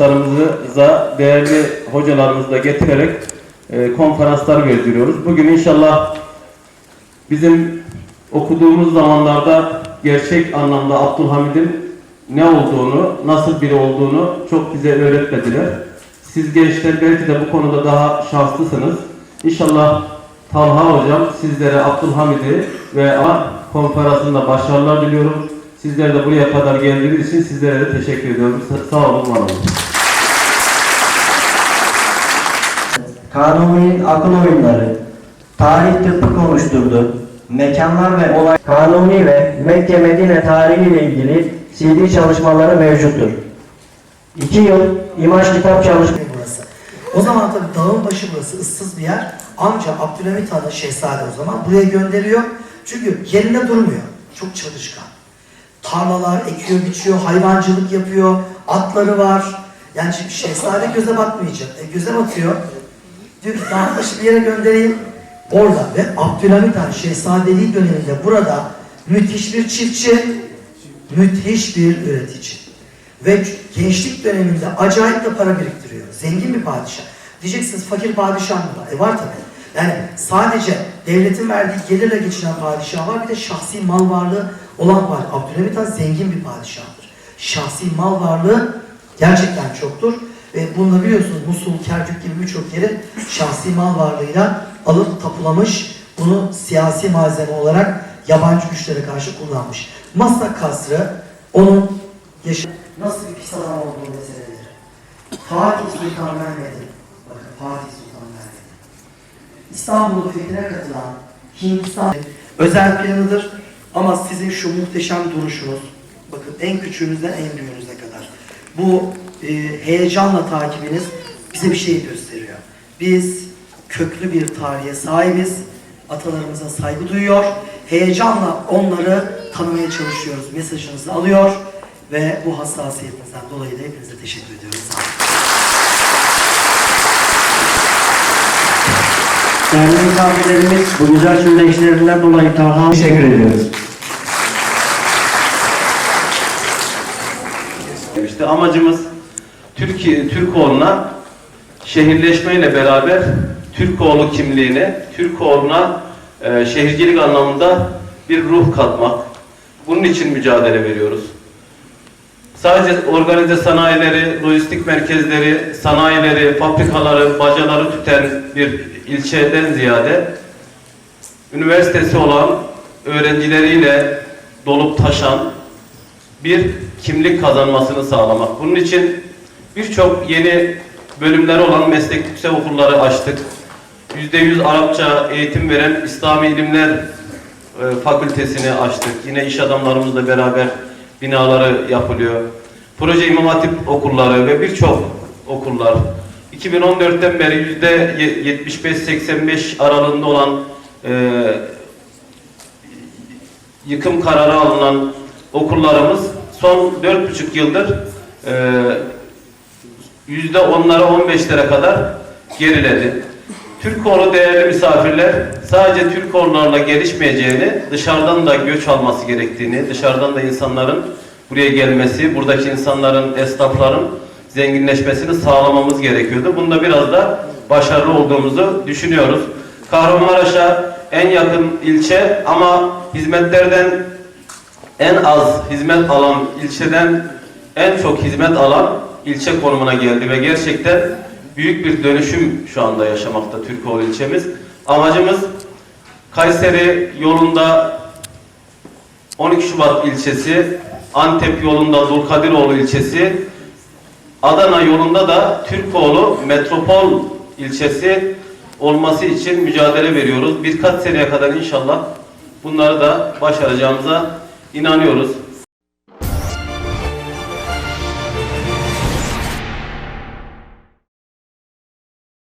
arkadaşlarımıza, değerli hocalarımızı da getirerek e, konferanslar verdiriyoruz. Bugün inşallah bizim okuduğumuz zamanlarda gerçek anlamda Abdülhamid'in ne olduğunu, nasıl biri olduğunu çok bize öğretmediler. Siz gençler belki de bu konuda daha şanslısınız. İnşallah Talha Hocam sizlere Abdülhamid'i ve A konferansında başarılar diliyorum. Sizler de buraya kadar geldiğiniz için sizlere de teşekkür ediyorum. Sa- Sağ olun, var olun. Kanuni'nin akıl oyunları, tarih tıbbı konuşturdu. Mekanlar ve olay Kanuni ve Mekke Medine tarihi ile ilgili CD çalışmaları mevcuttur. İki yıl imaj kitap çalışması. O zaman tabii dağın başı burası ıssız bir yer. Amca Abdülhamit Han'ı şehzade o zaman buraya gönderiyor. Çünkü yerinde durmuyor. Çok çalışkan. Tarlalar ekiyor, biçiyor, hayvancılık yapıyor, atları var. Yani şimdi şehzade göze batmayacak. E, göze batıyor. Diyor ki dağın başı bir yere göndereyim. Orada ve Abdülhamit Han şehzadeliği döneminde burada müthiş bir çiftçi, müthiş bir üretici. Ve gençlik döneminde acayip de para biriktiriyor. Zengin bir padişah. Diyeceksiniz fakir padişah mı var? E var tabii. Yani sadece devletin verdiği gelirle geçinen padişah var. Bir de şahsi mal varlığı olan var. Abdülhamit Han zengin bir padişahtır. Şahsi mal varlığı gerçekten çoktur. Ve bunu da biliyorsunuz Musul, Kerkük gibi birçok yeri şahsi mal varlığıyla alıp tapulamış. Bunu siyasi malzeme olarak yabancı güçlere karşı kullanmış. Maslak Kasrı onun yaşa nasıl bir pis adam olduğu meseleleri. Fatih Sultan Mehmet'in, bakın Fatih Sultan Mehmet'in, İstanbul'u fethine katılan Hindistan özel planıdır. Ama sizin şu muhteşem duruşunuz, bakın en küçüğünüzden en büyüğünüze kadar, bu e, heyecanla takibiniz bize bir şey gösteriyor. Biz köklü bir tarihe sahibiz, atalarımıza saygı duyuyor, heyecanla onları tanımaya çalışıyoruz, mesajınızı alıyor ve bu hassasiyetinizden dolayı da hepinize teşekkür ediyoruz. Sağ olun. Değerli misafirlerimiz bu güzel söyleşilerinden dolayı Talha teşekkür ediyoruz. İşte amacımız Türkiye Türkoğlu'na şehirleşmeyle beraber Türkoğlu kimliğini, Türkoğlu'na e, şehircilik anlamında bir ruh katmak. Bunun için mücadele veriyoruz. Sadece organize sanayileri, lojistik merkezleri, sanayileri, fabrikaları, bacaları tüten bir ilçeden ziyade üniversitesi olan öğrencileriyle dolup taşan bir kimlik kazanmasını sağlamak. Bunun için birçok yeni bölümleri olan meslek yüksek okulları açtık. %100 Arapça eğitim veren İslami İlimler e, Fakültesini açtık. Yine iş adamlarımızla beraber binaları yapılıyor. Proje İmam Hatip okulları ve birçok okullar. 2014'ten beri %75-85 aralığında olan e, yıkım kararı alınan okullarımız son dört buçuk yıldır e, yüzde onlara on beşlere kadar geriledi. Türkoğlu değerli misafirler sadece Türkoğullarla gelişmeyeceğini, dışarıdan da göç alması gerektiğini, dışarıdan da insanların buraya gelmesi, buradaki insanların, esnafların zenginleşmesini sağlamamız gerekiyordu. Bunda biraz da başarılı olduğumuzu düşünüyoruz. Kahramanmaraş'a en yakın ilçe ama hizmetlerden en az hizmet alan ilçeden en çok hizmet alan ilçe konumuna geldi ve gerçekten büyük bir dönüşüm şu anda yaşamakta Türkoğlu ilçemiz. Amacımız Kayseri yolunda 12 Şubat ilçesi, Antep yolunda Dulkadiroğlu ilçesi, Adana yolunda da Türkoğlu Metropol ilçesi olması için mücadele veriyoruz. Birkaç seneye kadar inşallah bunları da başaracağımıza inanıyoruz.